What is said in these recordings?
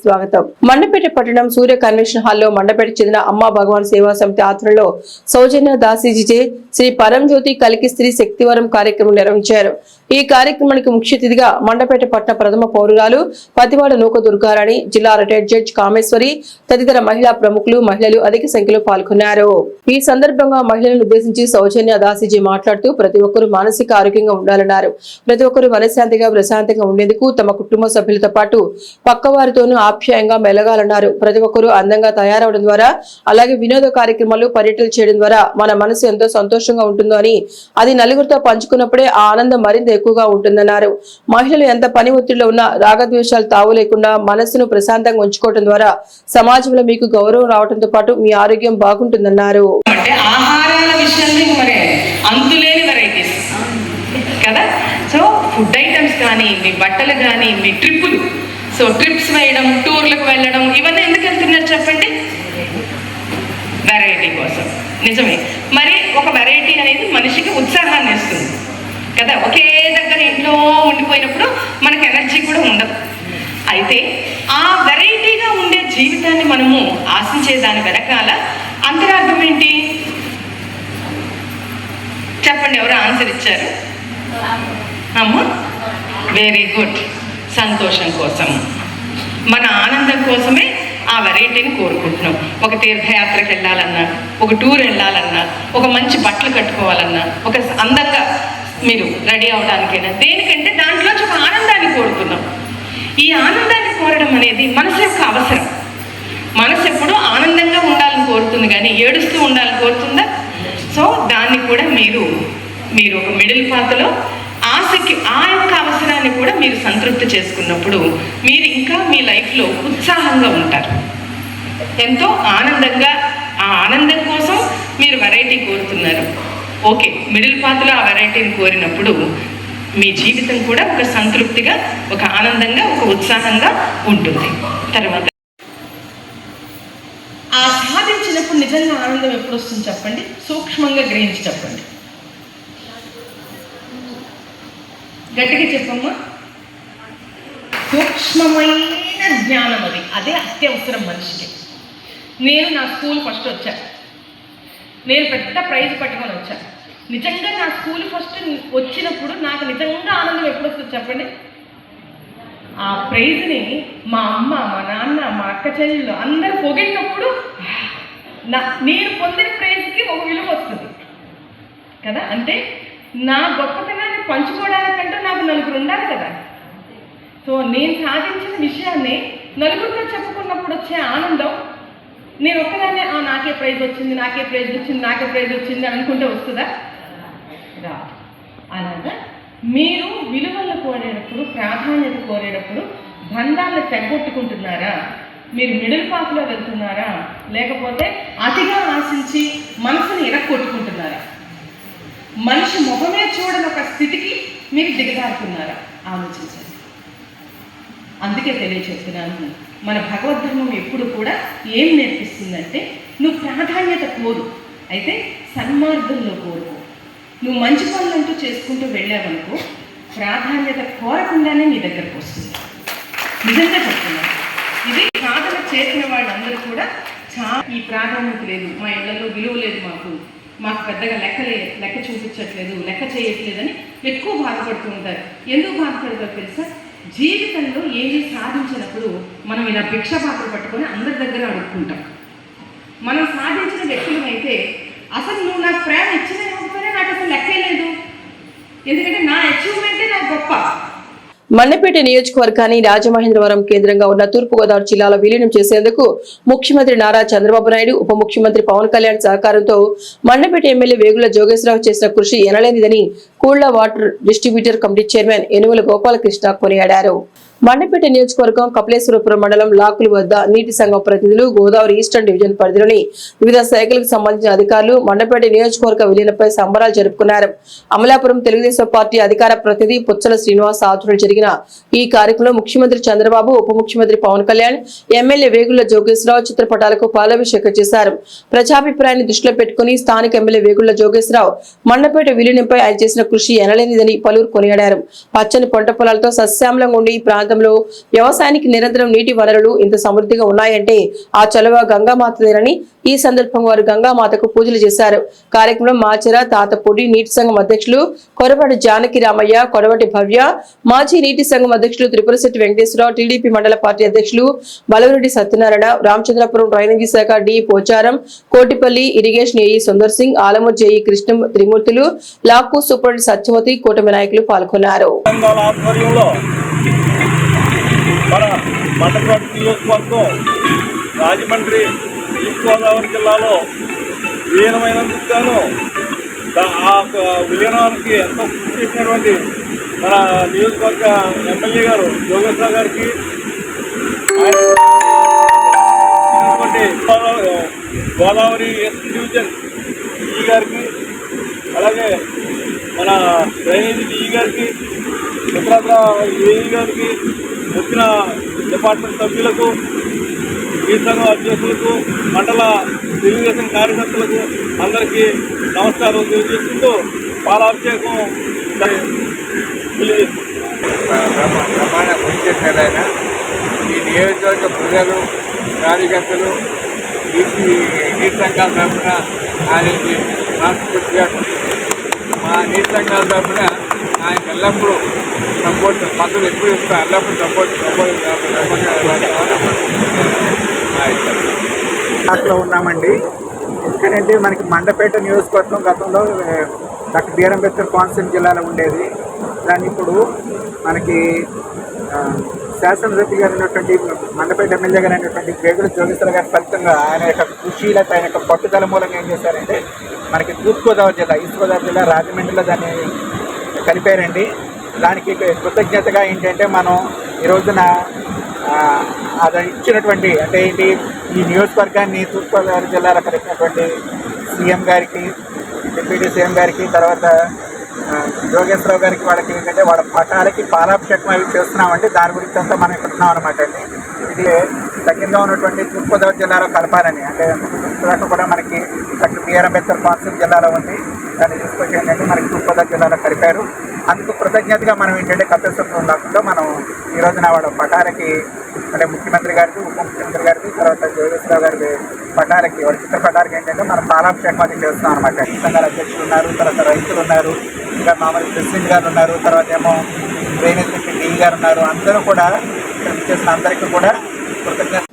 స్వాగతం. మండపేట పట్టణం సూర్య కన్వెన్షన్ హాల్లో మండపేట చెందిన అమ్మా భగవాన్ సేవా సమితి ఆధ్వర్యంలో సౌజన్య దాసీజీచే శ్రీ పరంజ్యోతి కలికి స్త్రీ శక్తివరం కార్యక్రమం నిర్వహించారు. ఈ కార్యక్రమానికి ముఖ్య అతిథిగా మండపేట పట్టణ ప్రథమ పౌరురాలు పతివాడ నూక దుర్గారాణి జిల్లా రిటైర్డ్ జడ్జ్ కామేశ్వరి తదితర మహిళా ప్రముఖులు మహిళలు అధిక సంఖ్యలో పాల్గొన్నారు. ఈ సందర్భంగా మహిళలను ఉద్దేశించి సౌజన్య దాసీజీ మాట్లాడుతూ ప్రతి ఒక్కరూ మానసిక ఆరోగ్యంగా ఉండాలన్నారు. ప్రతి ఒక్కరూ మనశ్శాంతిగా ప్రశాంతంగా ఉండేందుకు తమ కుటుంబ సభ్యులతో పాటు పక్క వారితోనూ ఆప్యాయంగా మెలగాలన్నారు. ప్రతి ఒక్కరూ అందంగా తయారవడం ద్వారా అలాగే వినోద కార్యక్రమాలు పర్యటనలు చేయడం ద్వారా మన మనసు ఎంతో సంతోషంగా ఉంటుందో అని అది నలుగురితో పంచుకున్నప్పుడే ఆ ఆనందం మరింత ఎక్కువగా ఉంటుందన్నారు. మహిళలు ఎంత పని ఒత్తిడిలో ఉన్నా రాగద్వేషాలు తావు లేకుండా మనస్సును ప్రశాంతంగా ఉంచుకోవడం ద్వారా సమాజంలో మీకు గౌరవం రావడంతో పాటు మీ ఆరోగ్యం బాగుంటుందన్నారు. కదా? సో ఫుడ్ ఐటమ్స్ కానీ మీ బట్టలు కానీ మీ ట్రిప్పులు. సో ట్రిప్స్ వేయడం టూర్లకు వెళ్ళడం ఇవన్నీ ఎందుకు వెళ్తున్నారు చెప్పండి? వెరైటీ కోసం. నిజమే. మరి ఒక వెరైటీ అనేది మనిషికి ఉత్సాహాన్ని ఇస్తుంది. కదా? ఒకే దగ్గర ఉండిపోయినప్పుడు మనకు ఎనర్జీ కూడా ఉండదు. అయితే ఆ వెరైటీగా ఉండే జీవితాన్ని మనము ఆశించే దాని వెనకాల అంతరార్థం ఏంటి? చెప్పండి ఎవరు ఆన్సర్ ఇచ్చారు? అమ్మ? వెరీ గుడ్ సంతోషం కోసం. మన ఆనందం కోసమే ఆ వెరైటీని కోరుకుంటున్నాం. ఒక తీర్థయాత్రకు వెళ్ళాలన్నా ఒక టూర్ వెళ్ళాలన్నా ఒక మంచి బట్టలు కట్టుకోవాలన్నా ఒక అందంగా మీరు రెడీ అవడానికైనా. దేనికంటే దాంట్లోంచి ఒక ఆనందాన్ని కోరుతున్నాం. ఈ ఆనందాన్ని కోరడం అనేది మనసు యొక్క అవసరం. మనసు ఎప్పుడూ ఆనందంగా ఉండాలని కోరుతుంది కానీ ఏడుస్తూ ఉండాలని కోరుతుందా? సో దాన్ని కూడా మీరు మీరు ఒక మిడిల్ పాత్రలో ఆశకి ఆ యొక్క అవసరాన్ని కూడా మీరు సంతృప్తి చేసుకున్నప్పుడు మీరు ఇంకా మీ లైఫ్లో ఉత్సాహంగా ఉంటారు. ఎంతో ఆనందంగా ఆ ఆనందం కోసం మీరు వెరైటీ కోరుతున్నారు. ఓకే మిడిల్ పాత్లో ఆ వెరైటీని కోరినప్పుడు మీ జీవితం కూడా ఒక సంతృప్తిగా ఒక ఆనందంగా ఒక ఉత్సాహంగా ఉంటుంది. తర్వాత ఆ సాధించినప్పుడు నిజంగా ఆనందం ఎప్పుడు వస్తుంది చెప్పండి? సూక్ష్మంగా గ్రహించి చెప్పండి. గట్టిగా చెప్పమ్మా. సూక్ష్మమైన జ్ఞానం అది అదే అత్యవసరం మనిషికి. నేను నా స్కూల్ ఫస్ట్ వచ్చా. నేను పెద్ద ప్రైజ్ పట్టుకొని వచ్చాను నిజంగా నా స్కూల్ ఫస్ట్ వచ్చినప్పుడు నాకు నిజంగా ఆనందం ఎప్పుడు వస్తుంది చెప్పండి? ఆ ప్రైజ్ని మా అమ్మ మా నాన్న మా అక్క చెల్లెళ్ళు అందరు పొగిడినప్పుడు నా నేను పొందిన ప్రైజ్కి ఒక విలువ వస్తుంది. కదా? అంటే నా గొప్పతనాన్ని పంచుకోవడానికంటే నాకు నలుగురు ఉండాలి కదా? సో నేను సాధించిన విషయాన్ని నలుగురితో చెప్పుకున్నప్పుడు వచ్చే ఆనందం నేను ఒక్కదాన్నే "ఆ, నాకే ప్రైజ్ వచ్చింది నాకే ప్రైజ్ వచ్చింది నాకే ప్రైజ్ వచ్చింది అని అనుకుంటే వస్తుందా? రాదు అలాగా మీరు విలువలు కోరేటప్పుడు ప్రాధాన్యత కోరేటప్పుడు బంధాలను తెగొట్టుకుంటున్నారా? మీరు మిడిల్ పాత్లో వెళ్తున్నారా? లేకపోతే అతిగా ఆశించి మనసుని ఇరక్కొట్టుకుంటున్నారా మనిషి ముఖమే చూడని ఒక స్థితికి మీరు దిగజారుతున్నారా? ఆలోచించండి. అందుకే తెలియచేస్తున్నాను మన భగవద్ధర్మం ఎప్పుడు కూడా ఏం నేర్పిస్తుందంటే నువ్వు ప్రాధాన్యత కోరు. అయితే సన్మార్గంలో కోరుకో నువ్వు మంచి పనులంటూ చేసుకుంటూ వెళ్ళావనుకో ప్రాధాన్యత కోరకుండానే నీ దగ్గరకు వస్తుంది. నిజంగా చెప్తున్నాను ఇది సాధన చేసిన వాళ్ళందరూ కూడా చా ఈ ప్రాధాన్యత లేదు. మా ఇళ్ళలో విలువ లేదు మాకు. మాకు పెద్దగా లెక్క లెక్క చూపించట్లేదు లెక్క చేయట్లేదని ఎక్కువ బాధపడుతూ ఉంటారు. ఎందుకు బాధపడతారు తెలుసా? జీవితంలో ఏది సాధించినప్పుడు మనం ఇలా భిక్ష పాత్ర పట్టుకొని అందరి దగ్గర అడుక్కుంటాం. మనం సాధించిన వ్యక్తులు అయితే అసలు నువ్వు నాకు ప్రేమ ఇచ్చిన నాకు అసలు లెక్కే లేదు. ఎందుకంటే నా అచీవ్మెంటే నాకు గొప్ప మండపేట నియోజకవర్గాన్ని రాజమహేంద్రవరం కేంద్రంగా ఉన్న తూర్పుగోదావరి జిల్లాలో విలీనం చేసేందుకు ముఖ్యమంత్రి నారా చంద్రబాబు నాయుడు ఉప ముఖ్యమంత్రి పవన్ కళ్యాణ్ సహకారంతో మండపేట ఎమ్మెల్యే వేగుల జోగేశ్వరరావు చేసిన కృషి ఎనలేనిదని కూళ్ళ water distributor committee chairman Enumala Gopalakrishna కొనియాడారు. మండపేట నియోజకవర్గం కపిలేశ్వరపురం మండలం లాకులు వద్ద నీటి సంఘం ప్రతినిధులు గోదావరి ఈస్టర్న్ డివిజన్ పరిధిలోని వివిధ శాఖలకు సంబంధించిన అధికారులు మండపేట నియోజకవర్గ విలీనపై సంబరాలు జరుపుకున్నారు. అమలాపురం తెలుగుదేశం పార్టీ అధికార ప్రతినిధి పుచ్చల శ్రీనివాస్ ఆధ్వర్యంలో జరిగిన ఈ కార్యక్రమంలో ముఖ్యమంత్రి చంద్రబాబు ఉప ముఖ్యమంత్రి పవన్ కళ్యాణ్ ఎమ్మెల్యే వేగుళ్ళ జోగేశ్వరరావు చిత్రపటాలకు పాలాభిషేకం చేశారు. ప్రజాభిప్రాయాన్ని దృష్టిలో పెట్టుకుని స్థానిక ఎమ్మెల్యే వేగుళ్ళ జోగేశ్వరరావు మండపేట విలీనంపై ఆయన చేసిన కృషి ఎనలేనిదని పలువురు కొనియాడారు. పచ్చని పంట పొలాలతో సస్యామలంగా ఉండి ఈ ప్రాంతంలో వ్యవసాయానికి నిరంతరం నీటి వనరులు ఇంత సమృద్ధిగా ఉన్నాయంటే ఆ చొలవ గంగామాతదేనని ఈ సందర్భంగా వారు గంగామాతకు పూజలు చేశారు. కార్యక్రమం మాచర తాతపూడి నీటి సంఘం అధ్యక్షులు కొరవటి జానకి రామయ్య కొరవటి భవ్య మాజీ నీటి సంఘం అధ్యక్షులు త్రిపురశెట్టి వెంకటేశ్వరరావు టీడీపీ మండల పార్టీ అధ్యక్షులు బలవరెడ్డి సత్యనారాయణ రామచంద్రపురం డ్రైనేజీ శాఖ D Pocharam Kotipalli irrigation AE Sundar Singh Alamuru JE Krishna Trimurthulu lock superintendent Satyavathi కూటమి నాయకులు పాల్గొన్నారు. మన మండపేట నియోజకవర్గం రాజమండ్రి ఈస్ట్ గోదావరి జిల్లాలో విలీనమైనందుకు గాను ఆ విలీనానికి ఎంతో కృషి చేసినటువంటి మన నియోజకవర్గ ఎమ్మెల్యే గారు యోగేశ్వర గారికి గోదావరి- గోదావరి డివిజన్ ఈ గారికి అలాగే మన డ్రైనేజీ ఈ గారికి ఇతర ఏఈ గారికి వచ్చిన డిపార్ట్మెంట్ సభ్యులకు ఈ సంఘం అధ్యక్షులకు మండల తెలుగుదేశం కార్యకర్తలకు అందరికీ నమస్కారం తెలియజేసుకుంటూ పాలాభిషేకం తెలియజేస్తున్నాను ప్రమాణ ఆయన ఈ నియోజకవర్గ ప్రజలు కార్యకర్తలు నీటి నీటి సంఘాల తరఫున ఆయనకి మనస్ఫూర్తిగా మా నీటి సంఘాల తరఫున ఆయన ఎల్లప్పుడూ సపోర్ట్ మద్దతు ఎప్పుడు ఇస్తా ఎల్లప్పుడూ సపోర్ట్ సపోర్ట్ ఉన్నామండి. ఎందుకంటే మనకి మండపేట నియోజకవర్గం గతంలో డాక్టర్ బిఆర్ అంబేద్కర్ కోనసీమ జిల్లాలో ఉండేది. దాన్ని ఇప్పుడు మనకి శాసనసభ్యులు గారు అయినటువంటి మండపేట ఎమ్మెల్యే గారు అయినటువంటి వేగుల జోగేశ్వర గారి ఫలితంగా ఆయన యొక్క కృషి ఆయన యొక్క పట్టుదల మూలంగా ఏం చేశారంటే మనకి తూర్పుగోదావరి జిల్లా ఈస్ట్ గోదావరి జిల్లా రాజమండ్రిలో దాన్ని కలిపారండి. దానికి కృతజ్ఞతగా ఏంటంటే మనం ఈ రోజున అది ఇచ్చినటువంటి అంటే ఏంటి ఈ నియోజకవర్గాన్ని తూర్పుగోదావరి జిల్లాలో కలిపినటువంటి సీఎం గారికి డిప్యూటీ సీఎం గారికి తర్వాత యోగేశ్వరరావు గారికి వాళ్ళకి ఏంటంటే వాళ్ళ పటాలకి పాలాభిషేకం అవి చేస్తున్నామండి. దాని గురించి అంతా మనం ఇక్కడ ఉన్నాం అనమాట అండి. ఇది దగ్గరగా ఉన్నటువంటి తూర్పుగోదావరి జిల్లాలో కలపాలని అంటే ఇప్పటిదాకా కూడా మనకి డాక్టర్ బిఆర్ అంబేద్కర్ కోనసీమ జిల్లాలో ఉంది. దాన్ని తీసుకొచ్చి ఏంటంటే మనకి తూర్పుగోదావరి జిల్లాలో కలిపారు. అందుకు కృతజ్ఞతగా మనం ఏంటంటే కపిలసత్వం కాకుండా మనం ఈ రోజున వాళ్ళ పటాలకి అంటే ముఖ్యమంత్రి గారికి ఉప ముఖ్యమంత్రి గారికి తర్వాత జోగేశ్వరరావు గారి పటాలకి వాళ్ళ చిత్ర పటాలకి ఏంటంటే మనం పాలాభిషేకం అది చేస్తున్నాం అనమాట సంఘాల అధ్యక్షులు ఉన్నారు తర్వాత రైతులు ఉన్నారు ఇంకా మామూలు ప్రెసిడెంట్ గారు ఉన్నారు తర్వాత ఏమో డ్రైనేజ్ డీ గారు ఉన్నారు. అందరూ కూడా చేసిన అందరికీ కూడా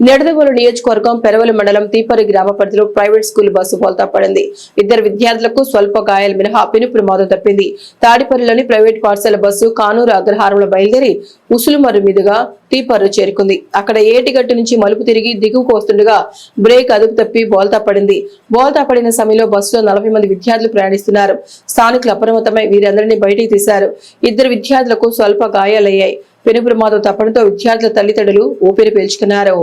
నిడదవోలు నియోజకవర్గం పెరవలి మండలం తీపరి గ్రామ పరిధిలో ప్రైవేట్ స్కూల్ బస్సు బోల్తా పడింది. ఇద్దరు విద్యార్థులకు స్వల్ప గాయాలు మినహా పిను ప్రమాదం తప్పింది. తాడిపల్లిలోని ప్రైవేట్ పాఠశాల బస్సు కానూరు అగ్రహారంలో బయలుదేరి ఉసులుమరు మీదుగా తీపర్రు చేరుకుంది. అక్కడ ఏటిగట్టు నుంచి మలుపు తిరిగి దిగువకు వస్తుండగా బ్రేక్ అదుపు తప్పి బోల్తా పడింది. బోల్తా పడిన సమయంలో బస్సులో నలభై మంది విద్యార్థులు ప్రయాణిస్తున్నారు. స్థానికులు అప్రమత్తమై వీరందరినీ బయటికి తీశారు. ఇద్దరు విద్యార్థులకు స్వల్ప గాయాలయ్యాయి. పెను ప్రమాదం తప్పడంతో విద్యార్థుల తల్లిదండ్రులు ఊపిరి పీల్చుకున్నారు.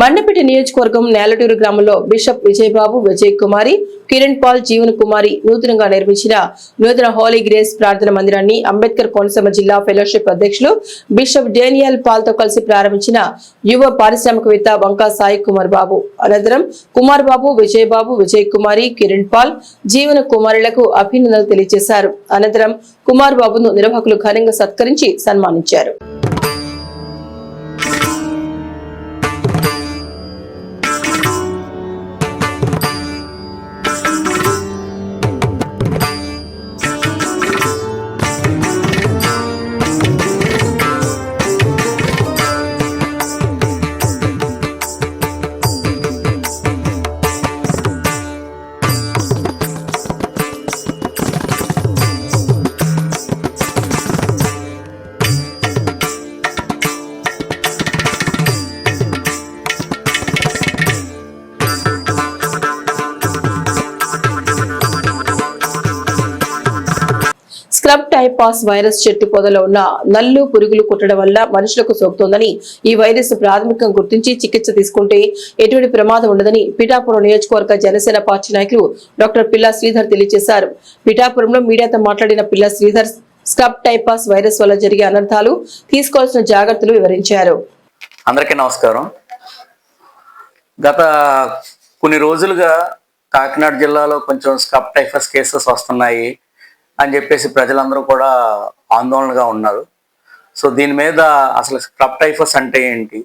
మండపేట నియోజకవర్గం నేలటూరు గ్రామంలో బిషప్ విజయబాబు విజయ్ కుమారి కిరణ్ పాల్ జీవన్ కుమారి నూతనంగా నిర్మించిన నూతన హోలీ గ్రేస్ ప్రార్థన మందిరాన్ని అంబేద్కర్ కోనసీమ జిల్లా ఫెలోషిప్ అధ్యక్షులు బిషప్ డేనియల్ పాల్తో కలిసి ప్రారంభించిన యువ పారిశ్రామికవేత్త వంకా సాయి కుమార్ బాబు. అనంతరం కుమార్ బాబు విజయ్ బాబు విజయ్ కుమారి కిరణ్ పాల్ జీవన కుమారులకు అభినందనలు తెలియజేశారు. అనంతరం కుమార్ బాబును నిర్వాహకులు ఘనంగా సత్కరించి సన్మానించారు. స్క్రబ్ టైపాస్ వైరస్ చెట్టు పొదలో ఉన్న నల్లు పురుగులు కుట్టడం వల్ల మనుషులకు సోకుతోందని ఈ వైరస్ ప్రాథమికంగా గుర్తించి చికిత్స తీసుకుంటే ఎటువంటి ప్రమాదం ఉండదని పిఠాపురం నియోజకవర్గ జనసేన పార్టీ నాయకులు డాక్టర్ పిల్లా శ్రీధర్ తెలియజేశారు. పిఠాపురంలో మీడియాతో మాట్లాడిన పిల్లా శ్రీధర్ స్క్రబ్ టైపాస్ వైరస్ వల్ల జరిగే అనర్థాలు తీసుకోవాల్సిన జాగ్రత్తలు వివరించారు. అందరికీ నమస్కారం. గత కొన్ని రోజులుగా కాకినాడ జిల్లాలో కొంచెం స్కప్ టైఫస్ కేసెస్ వస్తున్నాయి. అని చెప్పేసి ప్రజలందరూ కూడా ఆందోళనగా ఉన్నారు. సో దీని మీద అసలు స్క్రబ్ టైఫస్ అంటే ఏంటి?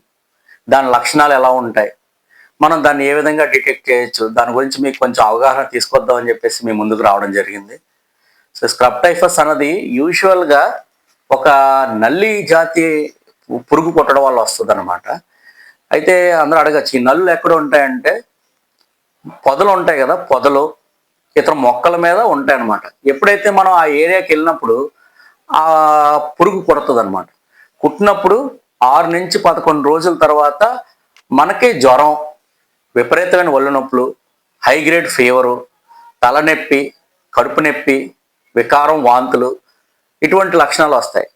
దాని లక్షణాలు ఎలా ఉంటాయి? మనం దాన్ని ఏ విధంగా డిటెక్ట్ చేయొచ్చు? దాని గురించి మీకు కొంచెం అవగాహన తీసుకొద్దాం అని చెప్పేసి మీ ముందుకు రావడం జరిగింది. సో స్క్రబ్ టైఫస్ అన్నది యూజువల్గా ఒక నల్లి జాతి పురుగు కొట్టడం వల్ల వస్తుంది అనమాట అయితే అందరూ అడగచ్చు ఈ నల్లు ఎక్కడ ఉంటాయంటే పొదలు ఉంటాయి కదా పొదలు ఇతర మొక్కల మీద ఉంటాయి అన్నమాట ఎప్పుడైతే మనం ఆ ఏరియాకి వెళ్ళినప్పుడు ఆ పురుగు కుడుతుంది అనమాట కుట్టినప్పుడు ఆరు నుంచి పదకొండు రోజుల తర్వాత మనకి జ్వరం విపరీతమైన ఒళ్ళు నొప్పులు హై గ్రేడ్ ఫీవరు తలనొప్పి కడుపు నొప్పి వికారం వాంతులు ఇటువంటి లక్షణాలు వస్తాయి.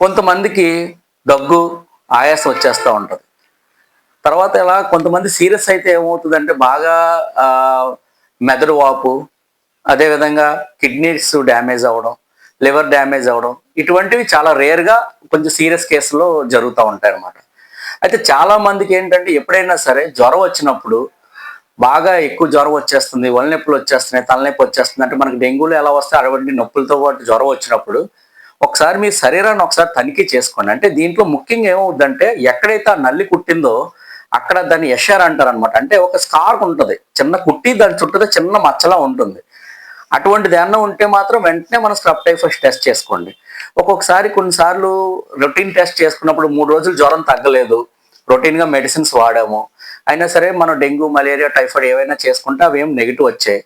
కొంతమందికి దగ్గు ఆయాసం వచ్చేస్తూ ఉంటుంది. తర్వాత ఇలా కొంతమంది సీరియస్ అయితే ఏమవుతుందంటే బాగా మెదడు వాపు అదేవిధంగా కిడ్నీస్ డ్యామేజ్ అవ్వడం లివర్ డ్యామేజ్ అవ్వడం ఇటువంటివి చాలా రేర్గా కొంచెం సీరియస్ కేసులో జరుగుతూ ఉంటాయి అన్నమాట. అయితే చాలా మందికి ఏంటంటే ఎప్పుడైనా సరే జ్వరం వచ్చినప్పుడు బాగా ఎక్కువ జ్వరం వచ్చేస్తుంది వలనొప్పులు వచ్చేస్తున్నాయి తలనొప్పి వచ్చేస్తుంది అంటే మనకి డెంగ్యూలు ఎలా వస్తే అటువంటి నొప్పులతో పాటు జ్వరం వచ్చినప్పుడు ఒకసారి మీ శరీరాన్ని ఒకసారి తనిఖీ చేసుకోండి. అంటే దీంట్లో ముఖ్యంగా ఏమవుద్దంటే ఎక్కడైతే ఆ నల్లి కుట్టిందో అక్కడ దాన్ని ఎషర్ అంటారు అనమాట అంటే ఒక స్కార్క్ ఉంటుంది. చిన్న కుట్టి దాని చుట్టూ చిన్న మచ్చలా ఉంటుంది. అటువంటిది ఏమన్నా ఉంటే మాత్రం వెంటనే మనం స్క్రబ్ టైఫస్ టెస్ట్ చేసుకోండి. ఒక్కొక్కసారి కొన్నిసార్లు రొటీన్ టెస్ట్ చేసుకున్నప్పుడు మూడు రోజులు జ్వరం తగ్గలేదు. రొటీన్గా మెడిసిన్స్ వాడాము. అయినా సరే మనం డెంగ్యూ మలేరియా టైఫాయిడ్ ఏవైనా చేసుకుంటే అవి ఏం నెగిటివ్ వచ్చాయి.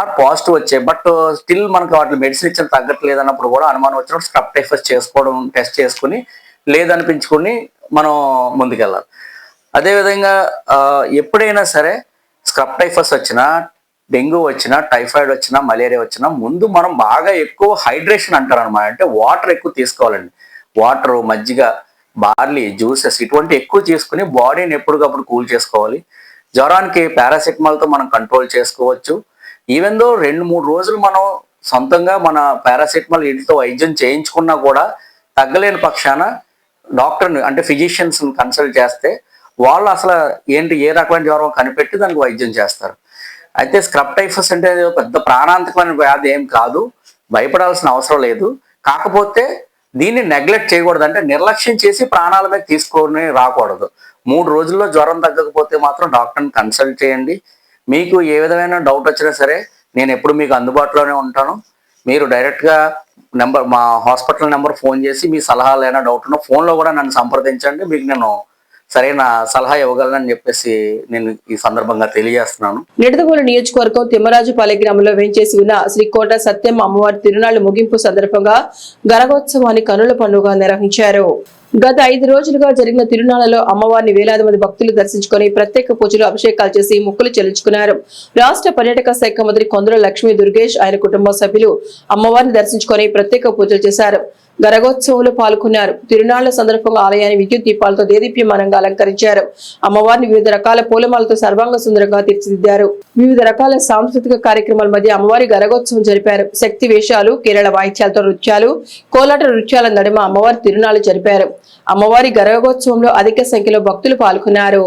ఆ పాజిటివ్ వచ్చాయి. బట్ స్టిల్ మనకు వాటి మెడిసిన్ ఇచ్చిన తగ్గట్లేదు అన్నప్పుడు కూడా అనుమానం వచ్చినప్పుడు స్క్రబ్ టైఫస్ చేసుకోవడం టెస్ట్ చేసుకుని లేదనిపించుకుని మనం ముందుకెళ్ళాలి. అదేవిధంగా ఎప్పుడైనా సరే స్క్రబ్ టైఫస్ వచ్చినా డెంగ్యూ వచ్చినా టైఫాయిడ్ వచ్చినా మలేరియా వచ్చినా ముందు మనం బాగా ఎక్కువ హైడ్రేషన్ అంటారు అనమాట అంటే వాటర్ ఎక్కువ తీసుకోవాలండి. వాటర్ మజ్జిగ బార్లీ జ్యూసెస్ ఇటువంటి ఎక్కువ తీసుకుని బాడీని ఎప్పటికప్పుడు కూల్ చేసుకోవాలి. జ్వరానికి పారాసిటమాల్తో మనం కంట్రోల్ చేసుకోవచ్చు. ఈవెన్ దో రెండు మూడు రోజులు మనం సొంతంగా మన పారాసిటమాల్ వీటితో వైద్యం చేయించుకున్నా కూడా తగ్గలేని పక్షాన డాక్టర్ని అంటే ఫిజిషియన్స్ని కన్సల్ట్ చేస్తే వాళ్ళు అసలు ఏంటి ఏ రకమైన జ్వరం కనిపెట్టి దానికి వైద్యం చేస్తారు. అయితే స్క్రబ్ టైఫస్ అంటే పెద్ద ప్రాణాంతకమైన వ్యాధి ఏం కాదు. భయపడాల్సిన అవసరం లేదు. కాకపోతే దీన్ని నెగ్లెక్ట్ చేయకూడదు. అంటే నిర్లక్ష్యం చేసి ప్రాణాల మీద తీసుకొని రాకూడదు. మూడు రోజుల్లో జ్వరం తగ్గకపోతే మాత్రం డాక్టర్ని కన్సల్ట్ చేయండి. మీకు ఏ విధమైన డౌట్ వచ్చినా సరే నేను ఎప్పుడు మీకు అందుబాటులోనే ఉంటాను. మీరు డైరెక్ట్గా నెంబర్ మా హాస్పిటల్ నెంబర్ ఫోన్ చేసి మీ సలహాలు ఏమైనా డౌట్ ఉన్నా ఫోన్లో కూడా నన్ను సంప్రదించండి. మీకు నేను సరైన సలహా ఇవ్వగలనని చెప్పేసి నేను ఈ సందర్భంగా తెలియజేస్తున్నాను. నిడదవోలు నియోజకవర్గం తిమ్మరాజుపాలె గ్రామంలో వేంచేసి ఉన్న శ్రీ కోట సత్యం అమ్మవారి తిరునాళ్ళ ముగింపు సందర్భంగా గరగోత్సవాన్ని కనుల పండుగ నిర్వహించారు. గత ఐదు రోజులుగా జరిగిన తిరునాళ్ళలో అమ్మవారిని వేలాది మంది భక్తులు దర్శించుకొని ప్రత్యేక పూజలు అభిషేకాలు చేసి మొక్కులు చెల్లించుకున్నారు. రాష్ట్ర పర్యాటక శాఖ మంత్రి కొందరు లక్ష్మీ దుర్గేష్ ఆయన కుటుంబ సభ్యులు అమ్మవారిని దర్శించుకొని ప్రత్యేక పూజలు చేశారు. గరగోత్సవంలో పాల్గొన్నారు. తిరునాళ్ళ సందర్భంగా ఆలయాన్ని విద్యుత్ దీపాలతో దేదీప్యమానంగా అలంకరించారు. అమ్మవారిని వివిధ రకాల పూలమాలతో సర్వాంగ సుందరంగా తీర్చిదిద్దారు. వివిధ రకాల సాంస్కృతిక కార్యక్రమాల మధ్య అమ్మవారి గరగోత్సవం జరిపారు. శక్తి వేషాలు కేరళ వాయిద్యాలతో నృత్యాలు కోలాట నృత్యాల నడుమ అమ్మవారి తిరునాళ్ళు జరిపారు. అమ్మవారి గరగోత్సవంలో అధిక సంఖ్యలో భక్తులు పాల్గొన్నారు.